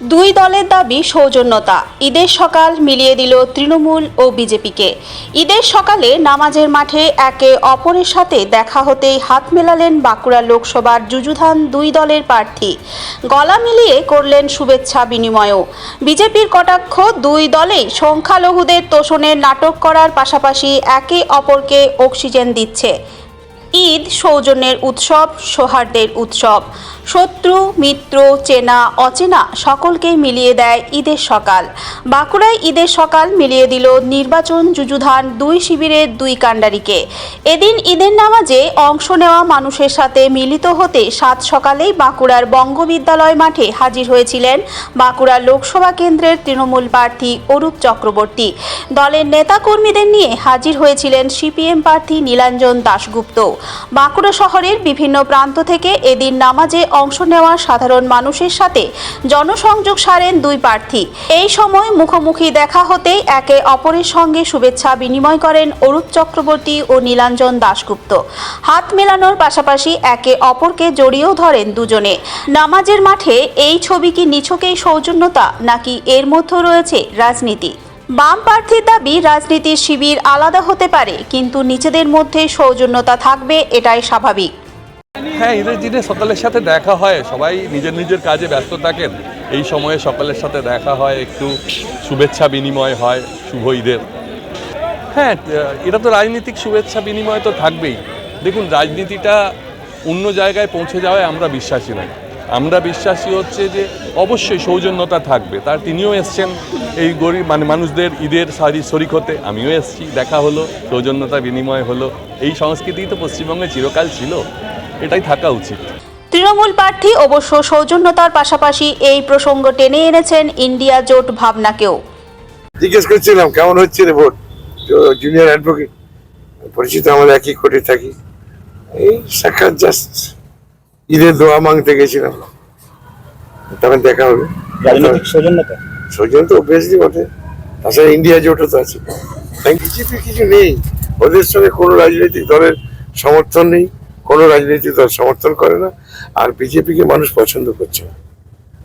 দুই দলের দাবি সৌজন্যতা। ঈদের সকাল মিলিয়ে দিল তৃণমূল ও বিজেপিকে। ঈদের সকালে নামাজের মাঠে একে অপরের সাথে দেখা হতেই হাত মেলালেন বাঁকুড়া লোকসভার যুযুধান দুই দলের প্রার্থী। গলা মিলিয়ে করলেন শুভেচ্ছা বিনিময়ও। বিজেপির কটাক্ষ দুই দলেই সংখ্যালঘুদের তোষণের নাটক করার পাশাপাশি একে অপরকে অক্সিজেন দিচ্ছে। ঈদ সৌজন্যের উৎসব সৌহার্দ্যের উৎসব। শত্রু, মিত্র, চেনা, অচেনা সকলকেই মিলিয়ে দেয় ঈদের সকাল। বাঁকুড়ায় ঈদের সকাল মিলিয়ে দিল নির্বাচন যুযুধান দুই শিবিরের দুই কাণ্ডারিকে। এদিন ঈদের নামাজে অংশ নেওয়া মানুষের সাথে মিলিত হতে সাত সকালেই বাঁকুড়ার বঙ্গবিদ্যালয় মাঠে হাজির হয়েছিলেন বাঁকুড়া লোকসভা কেন্দ্রের তৃণমূল প্রার্থী অরূপ চক্রবর্তী। দলের নেতাকর্মীদের নিয়ে হাজির হয়েছিলেন সিপিএম প্রার্থী নীলাঞ্জন দাশগুপ্ত। বাঁকুড়া শহরের বিভিন্ন প্রান্ত থেকে এদিন নামাজে অংশ নেওয়া সাধারণ মানুষের সাথে জনসংযোগ সারেন দুই প্রার্থী। এই সময় মুখোমুখি দেখা হতেই একে অপরের সঙ্গে শুভেচ্ছা বিনিময় করেন অরূপ চক্রবর্তী ও নীলাঞ্জন দাশগুপ্ত। হাত মেলানোর পাশাপাশি একে অপরকে জড়িয়েও ধরেন দুজনে। নামাজের মাঠে এই ছবি কি নিছকেই সৌজন্যতা, নাকি এর মধ্যে রয়েছে রাজনীতি? বাম প্রার্থীর দাবি, রাজনীতির শিবির আলাদা হতে পারে, কিন্তু নিজেদের মধ্যে সৌজন্যতা থাকবে, এটাই স্বাভাবিক। হ্যাঁ ঈদের দিনে সকলের সাথে দেখা হয়। সবাই নিজের নিজের কাজে ব্যস্ত থাকেন। এই সময়ে সকলের সাথে দেখা হয়, একটু শুভেচ্ছা বিনিময় হয় শুভ ঈদের। হ্যাঁ এটা তো রাজনীতিক শুভেচ্ছা বিনিময় তো থাকবেই। দেখুন, রাজনীতিটা অন্য জায়গায় পৌঁছে যাওয়ায় আমরা বিশ্বাসী নই। আমরা বিশ্বাসী হচ্ছে যে অবশ্যই সৌজন্যতা থাকবে। তার তিনিও এসছেন এই গরিব মানে মানুষদের ঈদের সারি শরিক হতে। আমিও এসেছি, দেখা হলো, সৌজন্যতা বিনিময় হলো। এই সংস্কৃতি তো পশ্চিমবঙ্গে চিরকাল ছিল। এটাই থাকা উচিত। তৃণমূল প্রার্থী অবশ্য সৌজন্যতার পাশাপাশি এই প্রসঙ্গ টেনে এনেছেন ইন্ডিয়া জোট ভাবনাকেও। জিজ্ঞেস করছিলাম কেমন হচ্ছে রে ভোট? জুনিয়র অ্যাডভোকেট পরিচিত আমরা একই কোর্টে থাকি। এই সাক্ষাৎ জাস্ট ঈদের দোয়া মাংতে গেছিলাম। তখন দেখা হবে। রাজনৈতিক সৌজন্যতা? সৌজন তো অবভিয়াসলি বটে। তাছাড়া ইন্ডিয়া জোটও তো আছে। বিজেপি কিছু নেই। ওদের সঙ্গে কোনো রাজনৈতিক দলের সমর্থন নেই। কোনো রাজনৈতিক দল সমর্থন করে না আর বিজেপিকে মানুষ পছন্দ করছে না।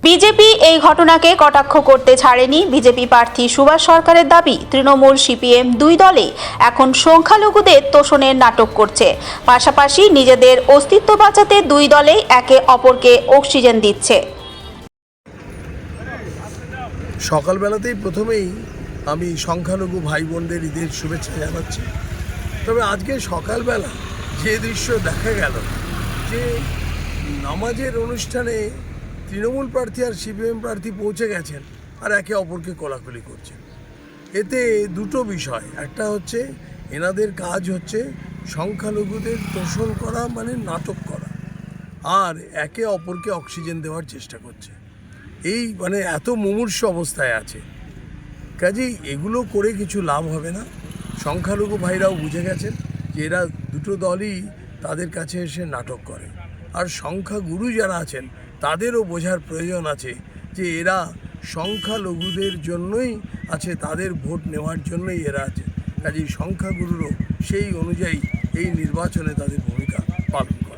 বিজেপি এই ঘটনাকে কটাক্ষ করতে ছাড়েনি বিজেপি প্রার্থী সুভাষ সরকারের দাবি তৃণমূল সিপিএম দুই দলে এখন সংখ্যালঘুদের তোষণের নাটক করছে। পাশাপাশি নিজেদের অস্তিত্ব বাঁচাতে দুই দলেই একে অপরকে অক্সিজেন দিচ্ছে। সকালবেলাতেই প্রথমেই আমি সংখ্যালঘু ভাই বোনদের ঈদের শুভেচ্ছা জানাচ্ছি। তবে আজকে সকালবেলা যে দৃশ্য দেখা গেল, যে নামাজের অনুষ্ঠানে তৃণমূল প্রার্থী আর সিপিএম প্রার্থী পৌঁছে গেছেন আর একে অপরকে কোলাকুলি করছেন। এতে দুটো বিষয়। একটা হচ্ছে, এনাদের কাজ হচ্ছে সংখ্যালঘুদের তোষণ করা মানে নাটক করা, আর একে অপরকে অক্সিজেন দেওয়ার চেষ্টা করছে। এই মানে এত মুমূর্ষ অবস্থায় আছে। কাজেই এগুলো করে কিছু লাভ হবে না। সংখ্যালঘু ভাইরাও বুঝে গেছেন। যে এরা দুটো দলই তাদের কাছে এসে নাটক করে। আর সংখ্যাগুরু যারা আছেন, তাদেরও বোঝার প্রয়োজন আছে যে এরা সংখ্যালঘুদের জন্যই আছে, তাদের ভোট নেওয়ার জন্যই এরা আছে। কাজেই সংখ্যাগুরুরও সেই অনুযায়ী এই নির্বাচনে তাদের ভূমিকা পালন